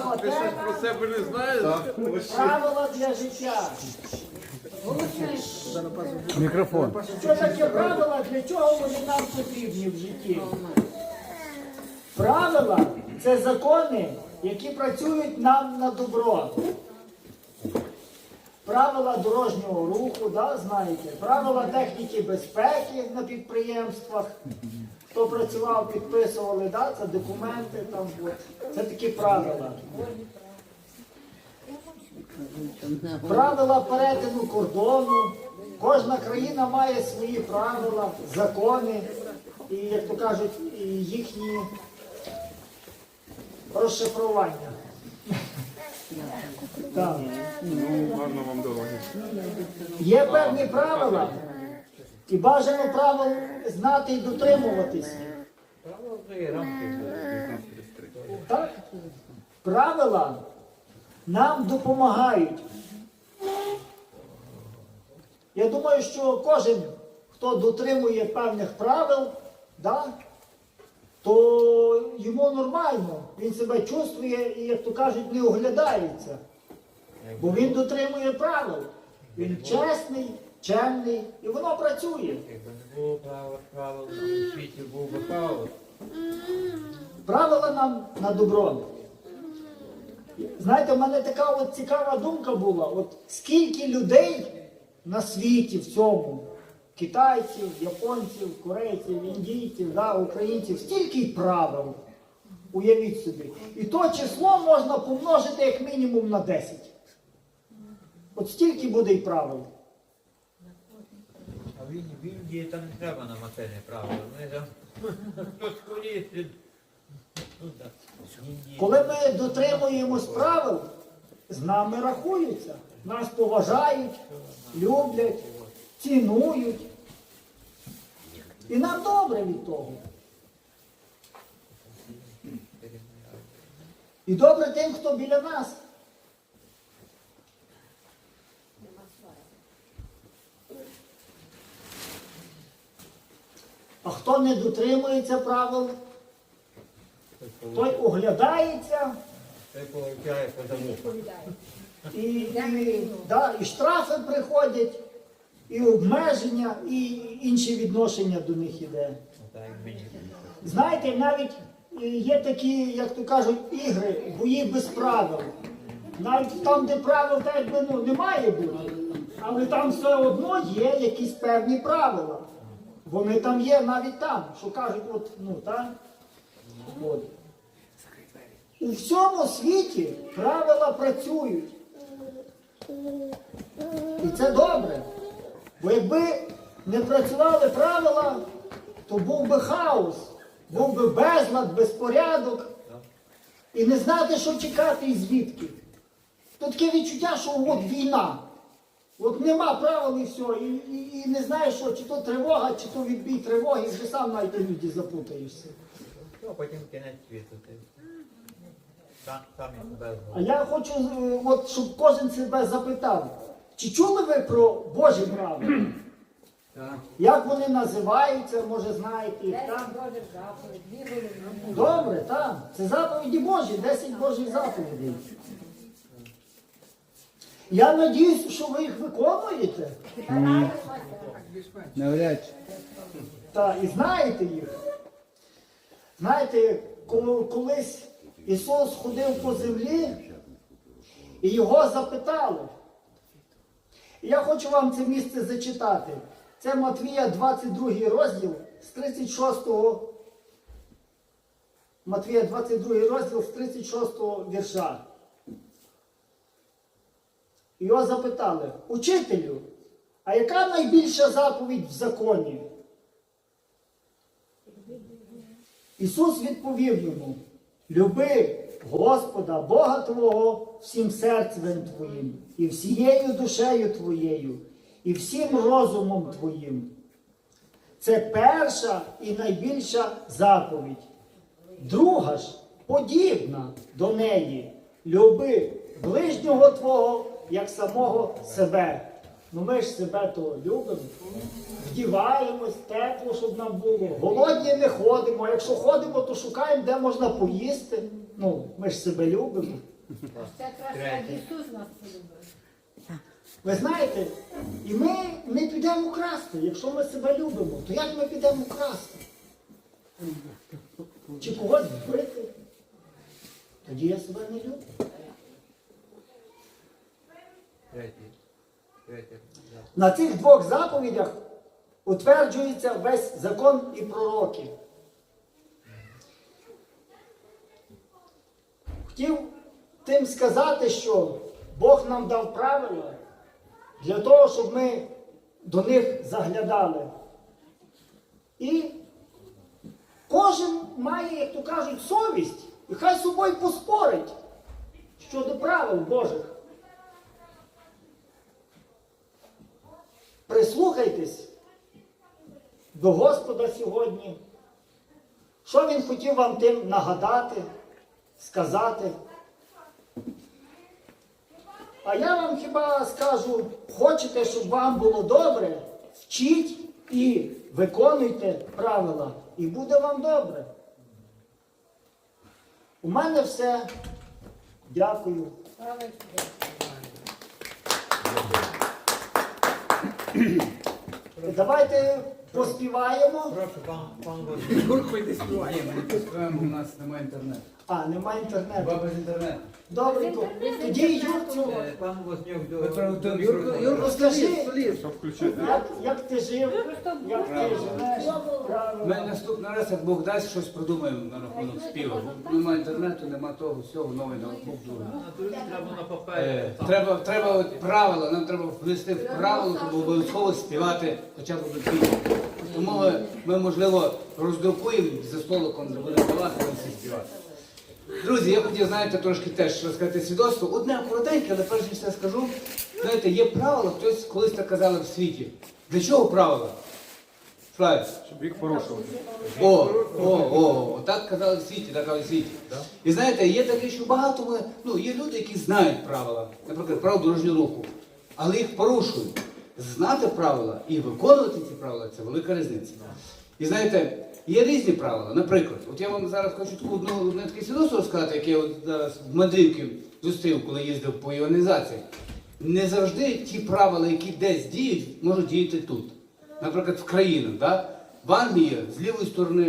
цікава Ти щось про себе не знаєш? Правила для життя. Мікрофон. Що таке правила? Для чого вони нам потрібні в житті? Правила це закони, які працюють нам на добро. Правила дорожнього руху, да, знаєте, правила техніки безпеки на підприємствах. Хто працював, підписували, да, це документи, там, от. це такі правила. Правила перетину кордону. Кожна країна має свої правила, закони і, як то кажуть, їхні розшифрування. Так. Дороги. Є певні правила, і бажано правил знати і дотримуватись. Так? Правила нам допомагають. Я думаю, що кожен, хто дотримує певних правил, да, то йому нормально, він себе чувствує і, як то кажуть, не оглядається. Бо він дотримує правил. Він чесний, чемний, і воно працює. Якби не було правил, правил на світі був би хаос. Правила нам на добро. Знаєте, в мене така от цікава думка була. От скільки людей на світі в цьому, китайців, японців, корейців, індійців, да, українців, стільки правил. Уявіть собі. І то число можна помножити як мінімум на 10. От стільки буде й правил. В Ін- в Індії там не треба на мательне правила. Вони там хтось хворіє. Ну Коли ми дотримуємось правил, з нами рахуються, нас поважають, люблять, цінують. І нам добре від того. І добре тим, хто біля нас. А хто не дотримується правил, той оглядається і, і, да, і штрафи приходять, і обмеження, і інші відношення до них іде. Мені. Знаєте, навіть е, є такі, як то кажуть, ігри, бої без правил. Навіть там, де правил так якби ну, не має бути, але там все одно є якісь певні правила. Вони там є навіть там, що кажуть, от, ну так. От. У всьому світі правила працюють. І це добре. Бо якби не працювали правила, то був би хаос, був би безлад, безпорядок. І не знати, що чекати і звідки. То таке відчуття, що от війна. От нема правил і все. І, і, і не знаєш, що чи то тривога, чи то відбій тривоги, вже сам навіть у люди запутаєшся. Ну, потім кінець світу. Ти. Сам, самі себе А я хочу, е, от, щоб кожен себе запитав, чи чули ви про Божі правила? Як вони називаються, може знаєте їх там? Добре, так. Це заповіді Божі, 10 Божих заповідей. Я надіюсь, що ви їх виконуєте. Навряд чи. Та, і знаєте їх. Знаєте, коли, колись Ісус ходив по землі і його запитали. І я хочу вам це місце зачитати. Це Матвія 22 розділ з 36 Матвія 22 розділ з 36 го вірша. Його запитали, учителю, а яка найбільша заповідь в законі? Ісус відповів йому: люби Господа, Бога Твого всім серцем Твоїм, і всією душею Твоєю, і всім розумом Твоїм. Це перша і найбільша заповідь. Друга ж подібна до неї. Люби ближнього Твого, як самого себе. Ну ми ж себе то любимо, вдіваємось, тепло, щоб нам було. Голодні не ходимо. а Якщо ходимо, то шукаємо, де можна поїсти. Ну, ми ж себе любимо. Це краще, як Ісус нас полюбив. Ви знаєте, і ми не підемо красти. Якщо ми себе любимо, то як ми підемо красти? Чи когось вбити? Тоді я себе не люблю. На цих двох заповідях утверджується весь закон і пророки. Хотів тим сказати, що Бог нам дав правила для того, щоб ми до них заглядали. І кожен має, як то кажуть, совість, і хай собою поспорить щодо правил Божих. До Господа сьогодні. Що Він хотів вам тим нагадати, сказати? А я вам хіба скажу, хочете, щоб вам було добре, вчіть і виконуйте правила, і буде вам добре. У мене все. Дякую. Давайте поспіваємо. Прошу, пан, пан. Юрко співай. Ні, ми не поспіваємо, у нас немає інтернету. А, нема інтернету. Хіба без інтернету. Добренько. Тоді Юрцю, Е, Пан Вознюк до... Юрко, до Юрко, Юрко, Розкажи. як, як ти жив, як ти живеш, Ми правильно. наступний раз, як Бог дасть, щось придумаємо на рахунок співу. Бо Немає інтернету, нема того всього, новий ноутбук дуже. Треба на Е. Треба, треба от правила, нам треба внести в правило, щоб обов'язково співати хоча б одну пісню. Тому ми, ми, можливо, роздрукуємо за столиком, будемо співати, ми всі. Друзі, я хотів, знаєте, трошки теж розказати свідоцтво. Одне коротеньке, але перш ніж все скажу. Знаєте, є правила, хтось колись так казали в світі. Для чого правила? Славі? Щоб їх порушувати. О, о, о, о, так казали в світі, так казали в світі. І знаєте, є таке, що багато ми, ну, є люди, які знають правила, наприклад, правила дорожнього руху, але їх порушують. Знати правила і виконувати ці правила це велика різниця. І знаєте, є різні правила. Наприклад, от я вам зараз хочу таку одну одне таке свідоцтво розказати, яке я от зараз в Мандрівці зустрів, коли їздив по іонізації. Не завжди ті правила, які десь діють, можуть діяти тут. Наприклад, в країнах, да? в Англії з лівої сторони,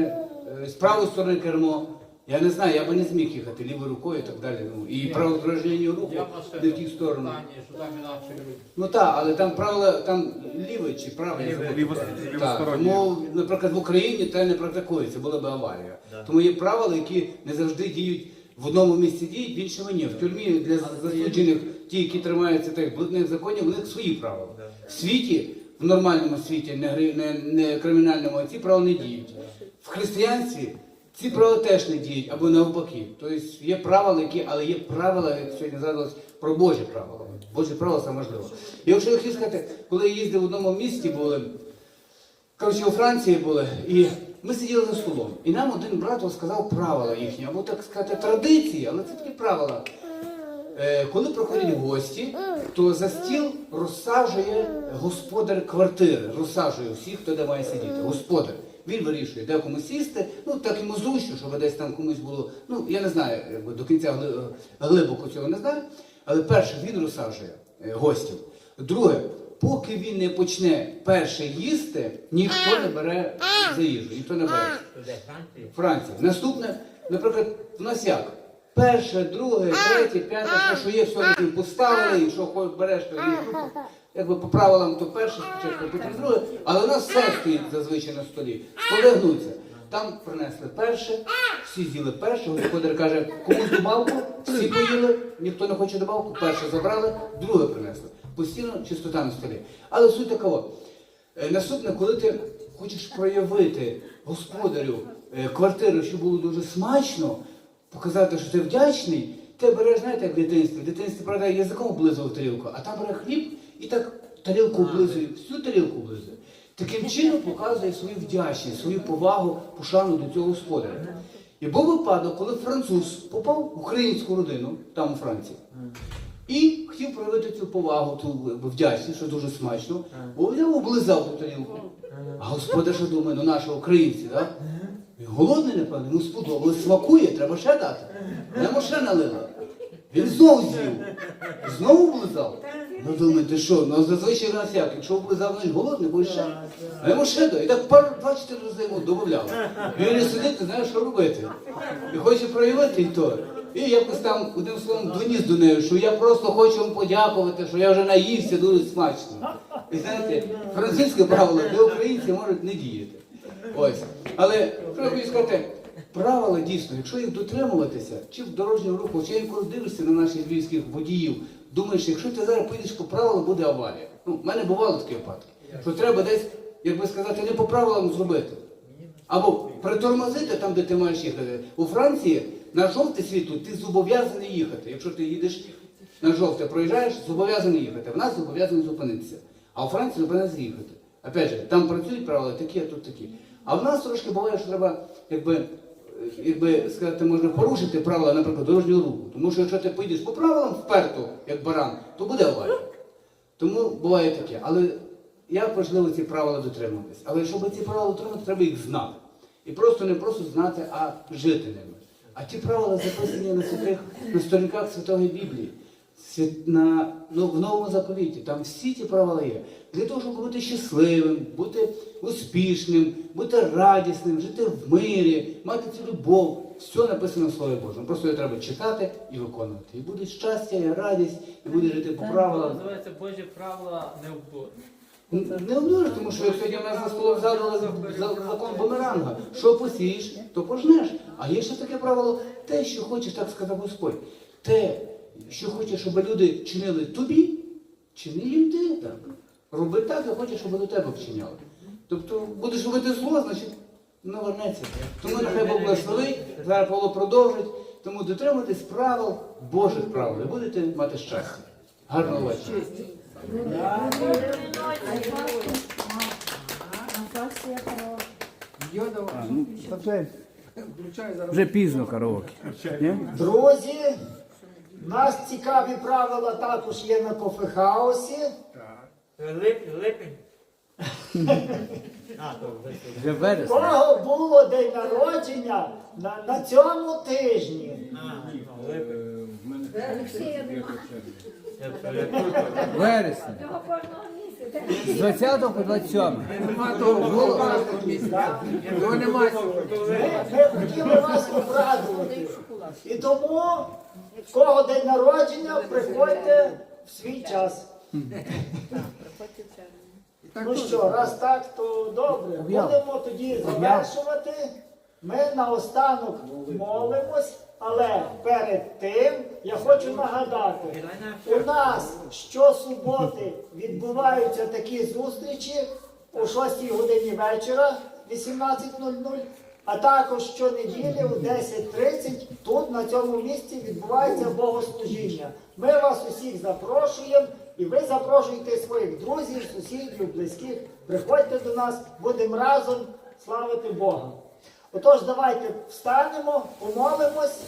е, з правої сторони кермо. Я не знаю, я би не зміг їхати лівою рукою і так далі. Ну, і правило дорожнього руху не в тій сторону. що там інакше. Ну так, але там правила там ліве чи праве. я забув. Так, тому, наприклад, в Україні це не практикується, була б аварія. Тому є правила, які не завжди діють в одному місці діють, в іншому ні. В тюрмі для засуджених, ті, які тримаються тих блудних законів, у них свої правила. В світі, в нормальному світі, не, гри- не, не кримінальному, ці правила не діють. В християнстві ці правила теж не діють або навпаки. Тобто є правила, які, але є правила, як сьогодні згадувалось, про Божі правила. Божі правила це якщо я хотів сказати, коли я їздив в одному місті, були, коротше, у Франції були, і ми сиділи за столом. І нам один брат сказав правила їхні, або так сказати, традиції, але це такі правила. Е, Коли приходять гості, то за стіл розсаджує господар квартири, розсаджує всіх, хто де має сидіти. Господар. Він вирішує, де кому сісти, ну так йому зручно, щоб десь там комусь було. Ну, я не знаю, якби до кінця глибоко цього не знаю. Але перше, він розсаджує е, гостів. Друге, поки він не почне перше їсти, ніхто не бере за їжу, ніхто не бере. Франція. Наступне, наприклад, в нас як? Перше, друге, третє, п'яте, що, є, все поставили, і що береш, то їж. Якби по правилам, то перше спочатку, потім друге. Але у нас все стоїть зазвичай на столі. Столи гнуться. Там принесли перше, всі з'їли перше, господар каже, комусь добавку, всі поїли, ніхто не хоче добавку, перше забрали, друге принесли. Постійно чистота на столі. Але суть такова. Е, Наступне, коли ти хочеш проявити господарю е, квартири, щоб було дуже смачно, показати, що ти вдячний, ти береш, знаєте, як в дитинстві. В дитинстві, правда, язиком облизував тарілку, а там бере хліб і так тарілку облизує, всю тарілку облизує. Таким чином показує свою вдячність, свою повагу, пошану до цього господаря. І був випадок, коли француз попав в українську родину, там у Франції. І хотів проявити цю повагу, ту вдячність, що дуже смачно, бо взяв облизав ту тарілку. А господар що думає, ну наші українці, так? І Голодний, напевно, йому сподобалось, смакує, треба ще дати. Я ще налила. Він знову з'їв. Знову облизав. Ну думаєте, що? Ну зазвичай в нас як, якщо облизав, значить голодний, будеш ще. А йому ще дає. І так пару два-чотири рази йому додавали. Він не сидить, не знає, що робити. І хоче проявити і то. І якось там одним словом доніс до неї, що я просто хочу вам подякувати, що я вже наївся дуже смачно. І знаєте, французьке правило для українців можуть не діяти. Ось. Але що я хочу сказати, правила дійсно, якщо їх дотримуватися, чи в дорожньому руху, чи коли дивишся на наших львівських водіїв, думаєш, якщо ти зараз поїдеш по правилам, буде аварія. Ну, в мене бували такі випадки, що треба десь, як би сказати, не по правилам зробити. Або притормозити там, де ти маєш їхати. У Франції на жовте світло ти зобов'язаний їхати. Якщо ти їдеш на жовте, проїжджаєш, зобов'язаний їхати. В нас зобов'язаний зупинитися. А у Франції зобов'язаний їхати. Опять же, там працюють правила такі, а тут такі. А в нас трошки буває, що треба, якби, якби сказати, можна порушити правила, наприклад, дорожнього руху. Тому що якщо ти поїдеш по правилам вперто, як баран, то буде аварія. Тому буває таке. Але як важливо ці правила дотримуватись. Але щоб ці правила дотримати, треба їх знати. І просто не просто знати, а жити ними. А ті правила записані на святих на сторінках Святої Біблії. Свят- На, ну, в новому заповіті. Там всі ті правила є. Для того, щоб бути щасливим, бути успішним, бути радісним, жити в мирі, мати цю любов. Все написано в Слові Божому. Просто його треба читати і виконувати. І буде щастя, і радість, і буде жити по правилам. Називається Божі правила не вбор. Не обдуриш, тому що як сьогодні в нас за столом згадували закон бумеранга. Що посієш, то пожнеш. А є ще таке правило, те, що хочеш, так сказав Господь. Те, що хочеш, щоб люди чинили тобі, чини їм ти так. Роби так, як хочеш, щоб до тебе вчиняли. Тобто будеш робити зло, значить навернеться. Тому нехай Бог благословить, зараз Павло продовжить. Тому дотримуйтесь правил, Божих правил, і будете мати щастя. Гарного вечора. Вже пізно караоке. Друзі, у нас цікаві правила також є на кофехаусі. Лип, липень. А, то вже сюди. Вже вересень. Кого було день народження на, на цьому тижні? А, ну, липень. Олексія нема. Я перепутав. Вересень. Цього кожного місяця. З 20 по 27. Ми, ми хотіли вас обрадувати. І тому, в кого день народження, приходьте в свій час. Ну що, раз так, то добре. Будемо тоді завершувати. Ми наостанок молимось, але перед тим я хочу нагадати, у нас щосуботи відбуваються такі зустрічі о 6 годині вечора 18.00, а також щонеділі о 10.30 тут на цьому місці відбувається богослужіння. Ми вас усіх запрошуємо і ви запрошуєте своїх друзів, сусідів, близьких. Приходьте до нас, будемо разом славити Бога. Отож, давайте встанемо, помолимось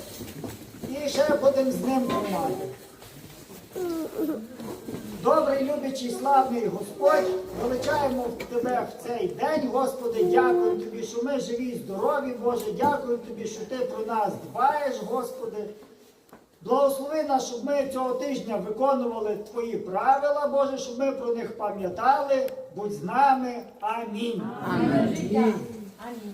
і ще будемо з ним тримати. Добрий, любячий, славний Господь, величаємо Тебе в цей день, Господи, дякую Тобі, що ми живі і здорові, Боже, дякую Тобі, що Ти про нас дбаєш, Господи. Благослови нас, щоб ми цього тижня виконували Твої правила, Боже, щоб ми про них пам'ятали. Будь з нами. Амінь. Амінь.